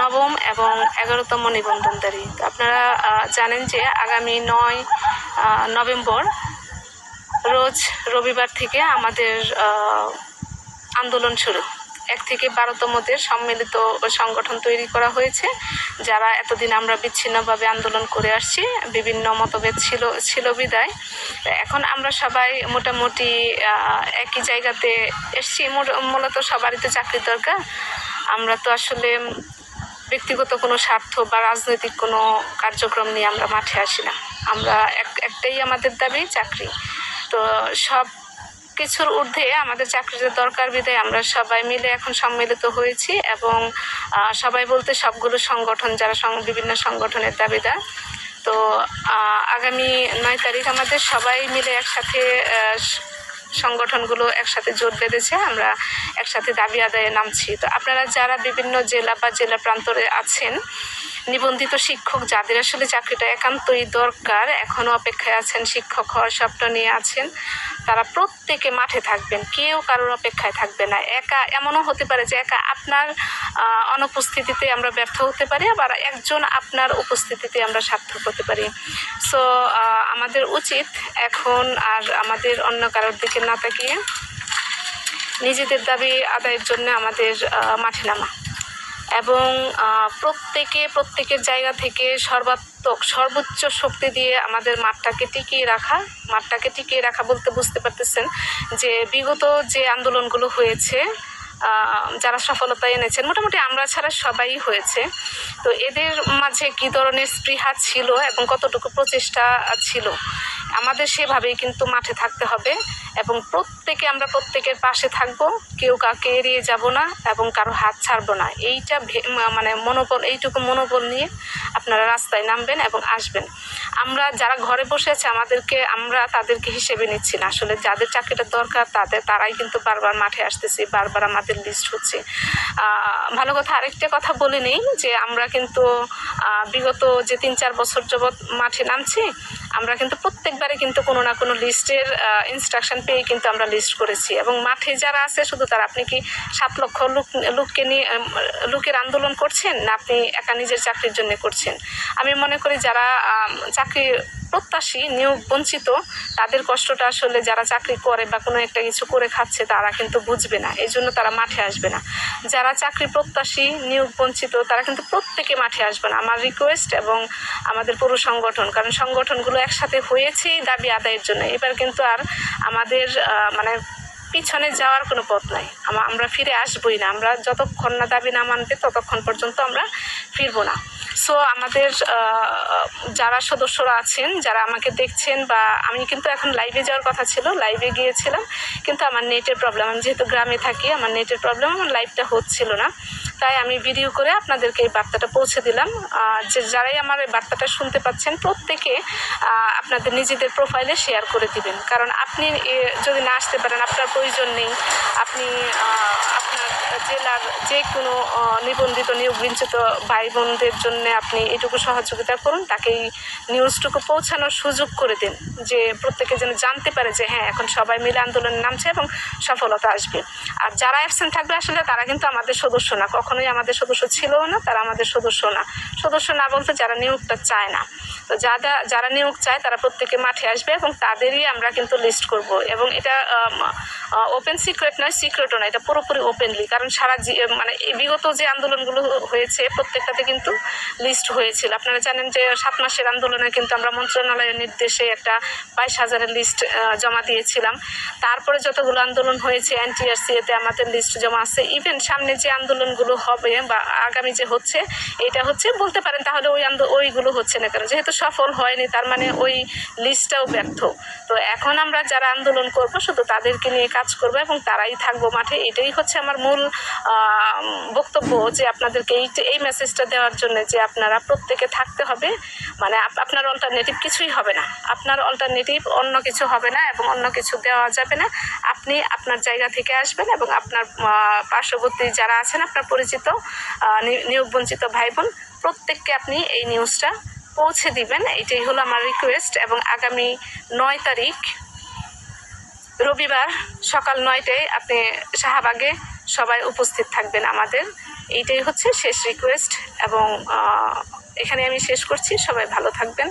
নবম এবং এগারোতম নিবন্ধনধারী। আপনারা জানেন যে আগামী নয় নভেম্বর রোজ রবিবার থেকে আমাদের আন্দোলন শুরু। এক থেকে বারোতমদের সম্মিলিত সংগঠন তৈরি করা হয়েছে, যারা এতদিন আমরা বিচ্ছিন্নভাবে আন্দোলন করে আসছি, বিভিন্ন মতভেদ ছিল ছিল বিদায়। এখন আমরা সবাই মোটামুটি একই জায়গাতে এসছি। মূলত সবারই তো চাকরির দরকার। আমরা তো আসলে ব্যক্তিগত কোনো স্বার্থ বা রাজনৈতিক কোনো কার্যক্রম নিয়ে আমরা মাঠে আসি না। আমরা এক, একটাই আমাদের দাবি, চাকরি। তো সব কিছুর ঊর্ধ্বে আমাদের চাকরির দরকার বিধায় আমরা সবাই মিলে এখন সম্মিলিত হয়েছি এবং সবাই বলতে সবগুলো সংগঠন যারা বিভিন্ন সংগঠনের দাবিদার। তো আগামী নয় তারিখ আমাদের সবাই মিলে একসাথে সংগঠনগুলো একসাথে জোট বেঁধেছে, আমরা একসাথে দাবি আদায়ে নামছি। তো আপনারা যারা বিভিন্ন জেলা বা জেলা প্রান্তরে আছেন, নিবন্ধিত শিক্ষক, যাদের আসলে চাকরিটা একান্তই দরকার এখনও অপেক্ষায় আছেন, শিক্ষক হওয়ার স্বপ্ন নিয়ে আছেন, তারা প্রত্যেকে মাঠে থাকবেন, কেউ কারোর অপেক্ষায় থাকবে না। একা, এমনও হতে পারে যে একা আপনার অনুপস্থিতিতে আমরা ব্যর্থ হতে পারি, আবার একজন আপনার উপস্থিতিতে আমরা সার্থক হতে পারি। সো আমাদের উচিত এখন আর আমাদের অন্য কারোর দিকে না তাকিয়ে নিজেদের দাবি আদায়ের জন্য আমাদের মাঠে নামা। এবং প্রত্যেকে, প্রত্যেকের জায়গা থেকে সর্বাত্মক, সর্বোচ্চ শক্তি দিয়ে আমাদের মাঠটাকে টিকিয়ে রাখা, মাঠটাকে টিকিয়ে রাখা বলতে বুঝতে পারতেছেন যে বিগত যে আন্দোলনগুলো হয়েছে যারা সফলতা এনেছেন, মোটামুটি আমরা ছাড়া সবাই হয়েছে। তো এদের মাঝে কি ধরনের স্পৃহা ছিল এবং কতটুকু প্রচেষ্টা ছিল? আমাদের সেভাবেই কিন্তু মাঠে থাকতে হবে এবং প্রত্যেকে আমরা প্রত্যেকের পাশে থাকব। কেউ কাউকে এড়িয়ে যাব না এবং কারও হাত ছাড়বো না। এইটা মানে মনোবল, এইটুকু মনোবল নিয়ে আপনারা রাস্তায় নামবেন এবং আসবেন। আমরা যারা ঘরে বসে আছে, আমাদেরকে, আমরা তাদেরকে হিসেবে নিচ্ছি না। আসলে যাদের চাকরিটা দরকার, তাদের, তারাই কিন্তু বারবার মাঠে আসতেছি, বারবার আমাদের লিস্ট হচ্ছে। ভালো কথা আরেকটা কথা বলে নেই যে আমরা কিন্তু বিগত যে তিন চার বছর যাবৎ মাঠে নামছি আমরা কিন্তু প্রত্যেকবারে কিন্তু কোনো না কোনো লিস্টের ইনস্ট্রাকশন পেয়ে কিন্তু আমরা লিস্ট করেছি। এবং মাঠে যারা আছে, শুধু তারা, আপনি কি সাত লক্ষ লোক, লোককে নিয়ে লোকের আন্দোলন করছেন, না আপনি একা নিজের চাকরির জন্য করছেন? আমি মনে করি যারা চাকরি প্রত্যাশী, নিয়োগ বঞ্চিত, তাদের কষ্টটা আসলে যারা চাকরি করে বা কোনো একটা কিছু করে খাচ্ছে, তারা কিন্তু বুঝবে না। এই জন্য তারা মাঠে আসবে না। যারা চাকরি প্রত্যাশী, নিয়োগ বঞ্চিত, তারা কিন্তু প্রত্যেকে মাঠে আসবে না। আমার রিকোয়েস্ট এবং আমাদের পুরো সংগঠন, কারণ সংগঠনগুলো একসাথে হয়েছেই দাবি আদায়ের জন্য। এবার কিন্তু আর আমাদের মানে পিছনে যাওয়ার কোনো পথ নাই। আমরা ফিরে আসবই না। আমরা যতক্ষণ না দাবি না মানবে, ততক্ষণ পর্যন্ত আমরা ফিরবো না। সো আমাদের যারা সদস্যরা আছেন, যারা আমাকে দেখছেন বা আমি কিন্তু এখন লাইভে যাওয়ার কথা ছিল লাইভে গিয়েছিলাম, কিন্তু আমার নেটের প্রবলেম আমি যেহেতু গ্রামে থাকি, আমার নেটের প্রবলেম আমার লাইভটা হচ্ছিল না। তাই আমি ভিডিও করে আপনাদেরকে এই বার্তাটা পৌঁছে দিলাম। যে যারাই আমার এই বার্তাটা শুনতে পাচ্ছেন, প্রত্যেকে আপনাদের নিজেদের প্রোফাইলে শেয়ার করে দিবেন। কারণ আপনি যদি না আসতে পারেন, আপনার প্রয়োজন নেই। আপনি জেলার যে কোনো নিবন্ধিত নিয়োগ বিঞ্চিত ভাই বোনদের জন্য আপনি এটুকু সহযোগিতা করুন তাকে এই নিউজটুকু পৌঁছানোর সুযোগ করে দিন, যে প্রত্যেকে যেন জানতে পারে যে হ্যাঁ এখন সবাই মিলে আন্দোলনে নামছে এবং সফলতা আসবে। আর যারা অ্যাবসেন্ট থাকবে আসলে তারা কিন্তু আমাদের সদস্য না, কখনোই আমাদের সদস্য ছিলও না, তারা আমাদের সদস্য না। সদস্য না বলতে যারা নিয়োগটা চায় না। তো যারা যারা নিয়োগ চায় তারা প্রত্যেকে মাঠে আসবে এবং তাদেরই আমরা কিন্তু লিস্ট করব। এবং এটা ওপেন সিক্রেট নয় সিক্রেটও নয়, এটা পুরোপুরি ওপেনলি কারণ সারা মানে বিগত যে আন্দোলনগুলো হয়েছে, প্রত্যেকটাতে কিন্তু লিস্ট হয়েছিল। আপনারা জানেন যে সাত মাসের আন্দোলনে কিন্তু আমরা মন্ত্রণালয়ের নির্দেশে একটা বাইশ হাজারের লিস্ট জমা দিয়েছিলাম। তারপরে যতগুলো আন্দোলন হয়েছে, এনটিআরসিএতে আমাদের লিস্ট জমা আছে। ইভেন সামনে যে আন্দোলনগুলো হবে বা আগামী যে হচ্ছে, এটা হচ্ছে, বলতে পারেন তাহলে ওই ওইগুলো হচ্ছে না কেন। যেহেতু সফল হয়নি, তার মানে ওই লিস্টটাও ব্যর্থ। তো এখন আমরা যারা আন্দোলন করব, শুধু তাদেরকে নিয়ে কাজ করব এবং তারাই থাকব মাঠে। এটাই হচ্ছে আমার মূল বক্তব্য যে আপনাদেরকে এই এই মেসেজটা দেওয়ার জন্য যে আপনারা প্রত্যেকে থাকতে হবে মানে আপনার অল্টারনেটিভ কিছুই হবে না। আপনার অল্টারনেটিভ অন্য কিছু হবে না এবং অন্য কিছু দেওয়া যাবে না। আপনি আপনার জায়গা থেকে আসবেন এবং আপনার পার্শ্ববর্তী যারা আছেন, আপনার পরিচিত নিয়োগ বঞ্চিত ভাই বোন প্রত্যেককে আপনি এই নিউজটা পৌঁছে দিবেন। এটাই হলো আমার রিকোয়েস্ট এবং আগামী নয় তারিখ রবিবার সকাল নয়টায় আপনি শাহবাগে সবাই উপস্থিত থাকবেন আমাদের। এইটাই হচ্ছে শেষ রিকোয়েস্ট এবং এখানে আমি শেষ করছি। সবাই ভালো থাকবেন।